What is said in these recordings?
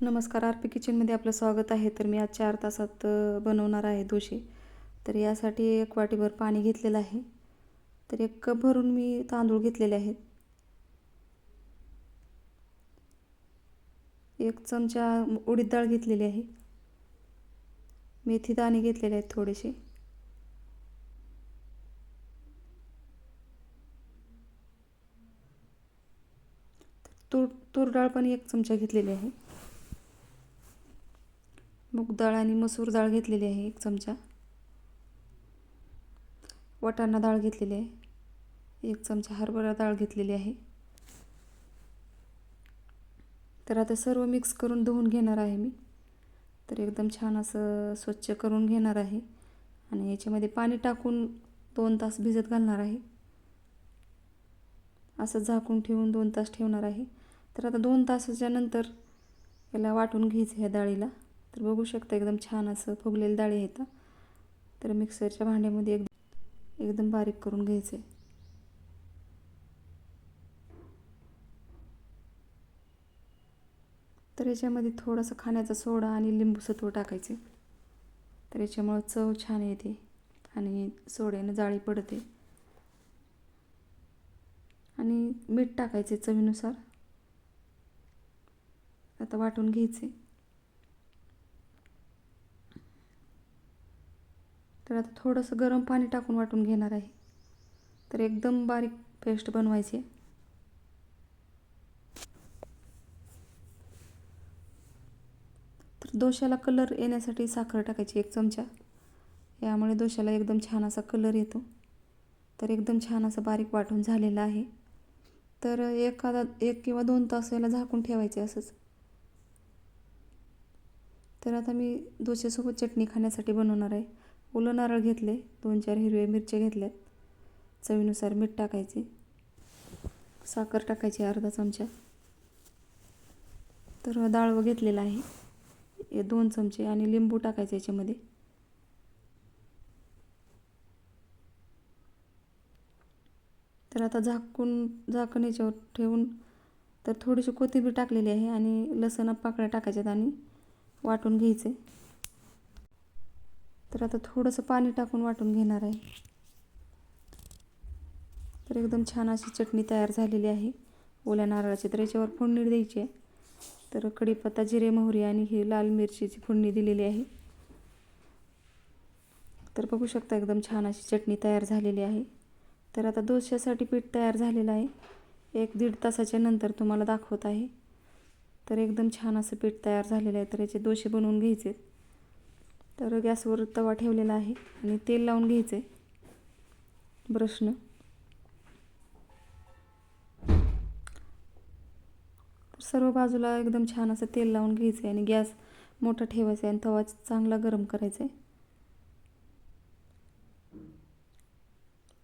नमस्कार R P किचनमध्ये आपलं स्वागत आहे. तर मी आज चार तासात बनवणार आहे दोशे तर यासाठी एक वाटीभर पाणी घेतलेलं आहे. तर एक कप भरून मी तांदूळ घेतलेले आहेत. एक चमचा उडीद डाळ घेतलेली आहे. मेथी दाणे घेतलेले आहेत थोडेसे. तूर तूर डाळ पण एक चमचा घेतलेली आहे. मूग डाळ आणि मसूर डाळ घेतलेली आहे एक चमचा. वाटाणा डाळ घेतलेली आहे एक चमचा हरभरा डाळ घेतलेली आहे. तर आता सर्व मिक्स करून धुवून घेणार आहे मी. तर एकदम छान असं स्वच्छ करून घेणार आहे. आणि याच्यामध्ये पाणी टाकून दोन तास भिजत घालणार आहे. असं झाकून ठेवून दोन तास ठेवणार आहे. तर आता दोन तासाच्या नंतर याला वाटून घ्यायचं ह्या डाळीला. तर बघू शकता एकदम छान असं फुगलेलं डाळी येतं तर मिक्सरच्या भांड्यामध्ये एक एकदम बारीक करून घ्यायचं. आहे तर याच्यामध्ये थोडंसं खाण्याचा सोडा आणि लिंबू सत्व टाकायचे. तर याच्यामुळं चव छान येते आणि सोड्यानं जाळी पडते. आणि मीठ टाकायचे चवीनुसार. आता वाटून घ्यायचे. तर आता थोडंसं गरम पाणी टाकून वाटून घेणार आहे. तर एकदम बारीक पेस्ट बनवायची तर दोशाला कलर येण्यासाठी साखर टाकायची एक चमचा. यामुळे दोशाला एकदम छान असा कलर येतो. तर एकदम छान असं बारीक वाटून झालेलं आहे. तर एखादा एक किंवा दोन तास याला झाकून ठेवायचे असंच. तर आता मी दोशासोबत चटणी खाण्यासाठी बनवणार आहे. ओलं नारळ घेतले दोन चार हिरवे मिरच्या घेतल्यात. चवीनुसार मीठ टाकायचे. साखर टाकायची अर्धा चमचा. तर डाळवं घेतलेलं आहे. हे दोन चमचे आणि लिंबू टाकायचे याच्यामध्ये. तर आता झाकून झाकण याच्यावर ठेवून तर थोडीशी कोथिंबीर टाकलेली आहे आणि लसण पाकळ्या टाकायच्यात आणि वाटून घ्यायचे. तर आता थोडंसं पाणी टाकून वाटून घेणार आहे. तर एकदम छान अशी चटणी तयार झालेली आहे. ओल्या नारळाची तर याच्यावर फोडणी द्यायची आहे. तर कढीपत्ता जिरे मोहरी आणि ही लाल मिरचीची फोडणी दिलेली आहे. तर बघू शकता एकदम छान अशी चटणी तयार झालेली आहे. तर आता दोश्यासाठी पीठ तयार झालेलं आहे. एक दीड तासाच्या नंतर तुम्हाला दाखवत आहे. तर एकदम छान असं पीठ तयार झालेलं आहे. तर याचे दोशे बनवून घ्यायचे तर गॅसवर तवा ठेवलेला आहे आणि तेल लावून घ्यायचं आहे ब्रशनं. सर्व बाजूला एकदम छान असं तेल लावून घ्यायचं आहे आणि गॅस मोठा ठेवायचा आहे आणि तवा चांगला गरम करायचा आहे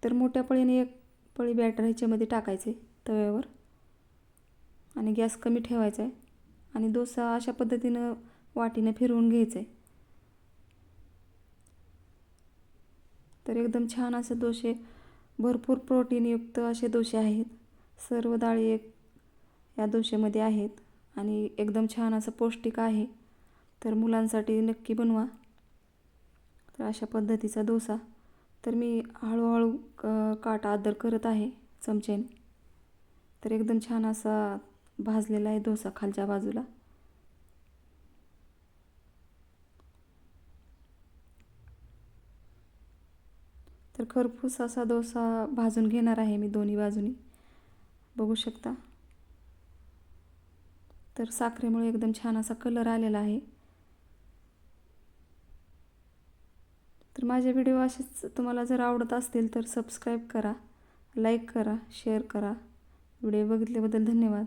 तर मोठ्या पळीने एक पळी बॅटर ह्याच्यामध्ये टाकायचे तव्यावर. आणि गॅस कमी ठेवायचा आहे आणि डोसा अशा पद्धतीनं वाटीनं फिरवून घ्यायचं आहे तर एकदम छान असे दोशे भरपूर प्रोटीनयुक्त असे दोशे आहेत. सर्व डाळी एक या दोशेमध्ये आहेत आणि एकदम छान असं पौष्टिक आहे. तर मुलांसाठी नक्की बनवा. तर अशा पद्धतीचा डोसा. तर मी हळूहळू क काटा आदर करत आहे चमच्याने. तर एकदम छान असा भाजलेला आहे डोसा खालच्या बाजूला. तर खरपूस असा डोसा भाजून घेणार आहे मी दोन्ही बाजूनी. बघू शकता. तर साखरेमुळे एकदम छान असा कलर आलेला आहे. तर माझे व्हिडिओ असेच तुम्हाला जर आवडत असतील तर सबस्क्राईब करा लाईक करा शेअर करा. व्हिडिओ बघितल्याबद्दल धन्यवाद.